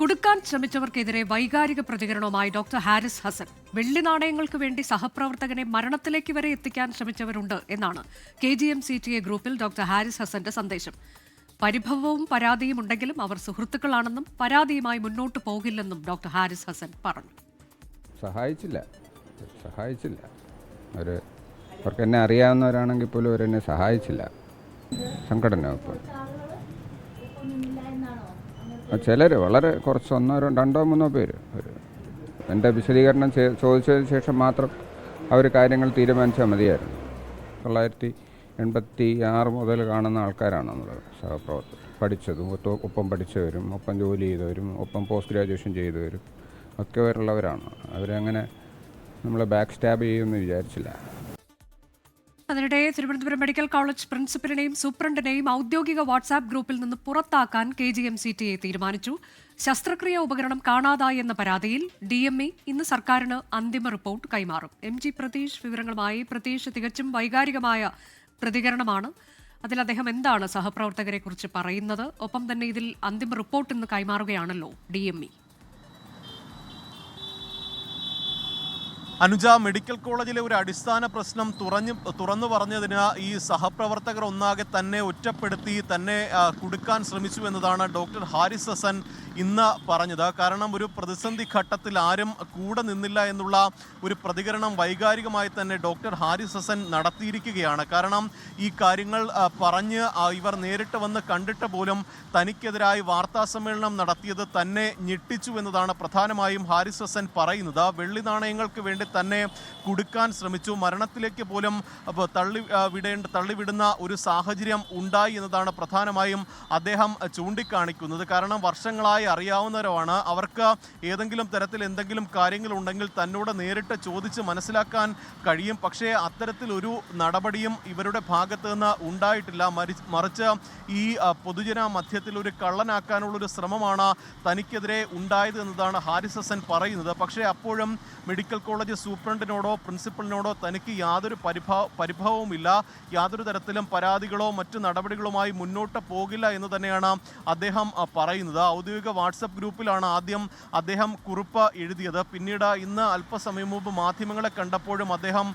കുടുക്കാൻ ശ്രമിച്ചവർക്കെതിരെ വൈകാരിക പ്രതികരണവുമായി ഡോക്ടർ ഹാരിസ് ഹസൻ. വെള്ളി നാണയങ്ങൾക്ക് വേണ്ടി സഹപ്രവർത്തകനെ മരണത്തിലേക്ക് വരെ എത്തിക്കാൻ ശ്രമിച്ചവരുണ്ട് എന്നാണ് K G M C T A ഗ്രൂപ്പിൽ ഡോക്ടർ ഹാരിസ് ഹസന്റെ സന്ദേശം. പരിഭവവും പരാതിയും ഉണ്ടെങ്കിലും അവർ സുഹൃത്തുക്കളാണെന്നും പരാതിയുമായി മുന്നോട്ട് പോകില്ലെന്നും ഡോക്ടർ ഹാരിസ് ഹസൻ പറഞ്ഞു. സഹായിച്ചില്ല. സഹായിച്ചില്ല. അവർ അവർക്ക് എന്നെ അറിയാവുന്നവരാണെങ്കിൽ പോലും അവരെന്നെ സഹായിച്ചില്ല. സംഘടന ഇപ്പം ചിലർ വളരെ കുറച്ച് ഒന്നോ രണ്ടോ മൂന്നോ പേര്. എന്റെ വിശദീകരണം ചോദിച്ചതിന് ശേഷം മാത്രം അവർ കാര്യങ്ങൾ തീരുമാനിച്ചാൽ മതിയായിരുന്നു. തൊള്ളായിരത്തി എൺപത്തി ആറ് മുതൽ കാണുന്ന ആൾക്കാരാണ് നമ്മൾ സഹപ്രവർത്തകർ. പഠിച്ചതും ഒപ്പം പഠിച്ചവരും ഒപ്പം ജോലി ചെയ്തവരും ഒപ്പം പോസ്റ്റ് ഗ്രാജുവേഷൻ ചെയ്തവരും ഒക്കെ വരുള്ളവരാണ് അവരങ്ങനെ നമ്മളെ ബാക്ക് സ്റ്റാബ് ചെയ്യുമെന്ന് വിചാരിച്ചില്ല. അതിനിടെ തിരുവനന്തപുരം മെഡിക്കൽ കോളേജ് പ്രിൻസിപ്പലിനെയും സൂപ്രണ്ടിനെയും ഔദ്യോഗിക വാട്സാപ്പ് ഗ്രൂപ്പിൽ നിന്ന് പുറത്താക്കാൻ K G M C T A തീരുമാനിച്ചു. ശസ്ത്രക്രിയ ഉപകരണം കാണാതായി എന്ന പരാതിയിൽ ഡി എം ഇ ഇന്ന് സർക്കാരിന് അന്തിമ റിപ്പോർട്ട് കൈമാറും. എം ജി പ്രതീഷ് വിവരങ്ങളുമായി പ്രതീഷ് തികച്ചും വൈകാരികമായ പ്രതികരണമാണ്. അതിൽ അദ്ദേഹം എന്താണ് സഹപ്രവർത്തകരെ കുറിച്ച് പറയുന്നത്? ഒപ്പം തന്നെ ഇതിൽ അന്തിമ റിപ്പോർട്ട് ഇന്ന് കൈമാറുകയാണല്ലോ D M E Anuja medical കോളേജിലെ ഒരു അടിസ്ഥാന പ്രശ്നം തുറഞ്ഞു തുറന്നു പറഞ്ഞതിന് ഈ സഹപ്രവർത്തകർ ഒന്നാകെ തന്നെ ഒറ്റപ്പെടുത്തി തന്നെ കൊടുക്കാൻ ശ്രമിച്ചു എന്നതാണ് ഡോക്ടർ ഹാരിസ് ഹസൻ ഇന്ന് പറഞ്ഞത്. കാരണം ഒരു പ്രതിസന്ധി ഘട്ടത്തിൽ ആരും കൂടെ നിന്നില്ല എന്നുള്ള ഒരു പ്രതികരണം വൈകാരികമായി തന്നെ ഡോക്ടർ ഹാരിസ് ഹസൻ നടത്തിയിരിക്കുകയാണ്. കാരണം ഈ കാര്യങ്ങൾ പറഞ്ഞ് ഇവർ നേരിട്ട് വന്ന് കണ്ടിട്ട് പോലും തനിക്കെതിരായി വാർത്താ സമ്മേളനം നടത്തിയത് തന്നെ ഞെട്ടിച്ചു എന്നതാണ് പ്രധാനമായും ഹാരിസ് ഹസൻ പറയുന്നത്. വെള്ളി നാണയങ്ങൾക്ക് വേണ്ടി തന്നെ കുടുക്കാൻ ശ്രമിച്ചു. മരണത്തിലേക്ക് പോലും തള്ളി വിടേണ്ട തള്ളിവിടുന്ന ഒരു സാഹചര്യം ഉണ്ടായി എന്നതാണ് പ്രധാനമായും അദ്ദേഹം ചൂണ്ടിക്കാണിക്കുന്നത്. കാരണം വർഷങ്ങളായി അറിയാവുന്നവരാണ്. അവർക്ക് ഏതെങ്കിലും തരത്തിൽ എന്തെങ്കിലും കാര്യങ്ങളുണ്ടെങ്കിൽ തന്നോട് നേരിട്ട് ചോദിച്ച് മനസ്സിലാക്കാൻ കഴിയും. പക്ഷേ അത്തരത്തിലൊരു നടപടിയും ഇവരുടെ ഭാഗത്ത് നിന്ന് ഉണ്ടായിട്ടില്ല മറിച്ച് ഈ പൊതുജന മധ്യത്തിൽ ഒരു കള്ളനാക്കാനുള്ളൊരു ശ്രമമാണ് തനിക്കെതിരെ ഉണ്ടായത് എന്നതാണ് ഹാരിസ് ഹസൻ പറയുന്നത്. പക്ഷേ അപ്പോഴും മെഡിക്കൽ കോളേജ് സൂപ്രണ്ടിനോടോ പ്രിൻസിപ്പലിനോടോ തനിക്ക് യാതൊരു പരിഭവ പരിഭവവുമില്ല. യാതൊരു തരത്തിലും പരാതികളോ മറ്റു നടപടികളുമായി മുന്നോട്ട് പോകില്ല എന്ന് തന്നെയാണ് അദ്ദേഹം പറയുന്നത്. ഔദ്യോഗിക വാട്സപ്പ് ഗ്രൂപ്പിലാണ് ആദ്യം അദ്ദേഹം കുറിപ്പ് എഴുതിയത്. പിന്നീട് ഇന്ന് അല്പസമയം മുമ്പ് മാധ്യമങ്ങളെ കണ്ടപ്പോഴും അദ്ദേഹം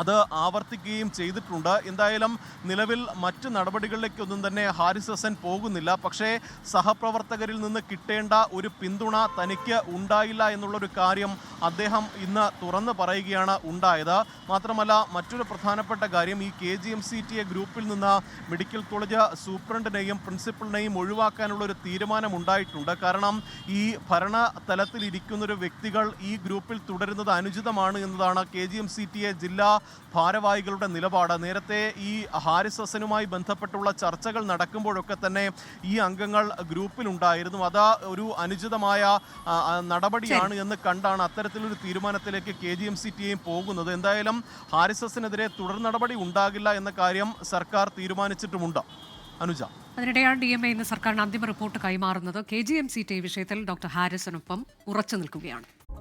അത് ആവർത്തിക്കുകയും ചെയ്തിട്ടുണ്ട്. എന്തായാലും നിലവിൽ മറ്റ് നടപടികളിലേക്കൊന്നും തന്നെ ഹാരിസ് ഹസൻ പോകുന്നില്ല. പക്ഷേ സഹപ്രവർത്തകരിൽ നിന്ന് കിട്ടേണ്ട ഒരു പിന്തുണ തനിക്ക് ഉണ്ടായില്ല എന്നുള്ളൊരു കാര്യം അദ്ദേഹം ഇന്ന് തുറന്നു പറയുകയാണ് ഉണ്ടായത്. മാത്രമല്ല മറ്റൊരു പ്രധാനപ്പെട്ട കാര്യം ഈ K G M C T A ഗ്രൂപ്പിൽ നിന്ന് മെഡിക്കൽ കോളേജ് സൂപ്രണ്ടിനെയും പ്രിൻസിപ്പളിനെയും ഒഴിവാക്കാനുള്ള ഒരു തീരുമാനം ഉണ്ടായിട്ടുണ്ട് കാരണം ഈ ഭരണ തലത്തിലിരിക്കുന്നൊരു വ്യക്തികൾ ഈ ഗ്രൂപ്പിൽ തുടരുന്നത് അനുചിതമാണ് എന്നതാണ് K G M C T A ജില്ലാ ഭാരവാഹികളുടെ നിലപാട്. നേരത്തെ ഈ ഹാരിസ് ഹസനുമായി ബന്ധപ്പെട്ടുള്ള ചർച്ചകൾ നടക്കുമ്പോഴൊക്കെ തന്നെ ഈ അംഗങ്ങൾ ഗ്രൂപ്പിലുണ്ടായിരുന്നു. അത് ഒരു അനുചിതമായ നടപടിയാണ് എന്ന് കണ്ടാണ് അത്തരത്തിലൊരു തീരുമാനത്തിലേക്ക് K G M C T പോകുന്നത്. എന്തായാലും ഹാരിസ് ഹസനെതിരെ തുടർ നടപടി ഉണ്ടാകില്ല എന്ന കാര്യം സർക്കാർ തീരുമാനിച്ചിട്ടുമുണ്ട്. അനുജ. അതിനിടെയാണ് ഡി എം എ ഇന്ന് സർക്കാരിന് അന്തിമ റിപ്പോർട്ട് കൈമാറുന്നത്. K G M C T വിഷയത്തിൽ ഡോക്ടർ ഹാരിസിനൊപ്പം ഉറച്ചു നിൽക്കുകയാണ്.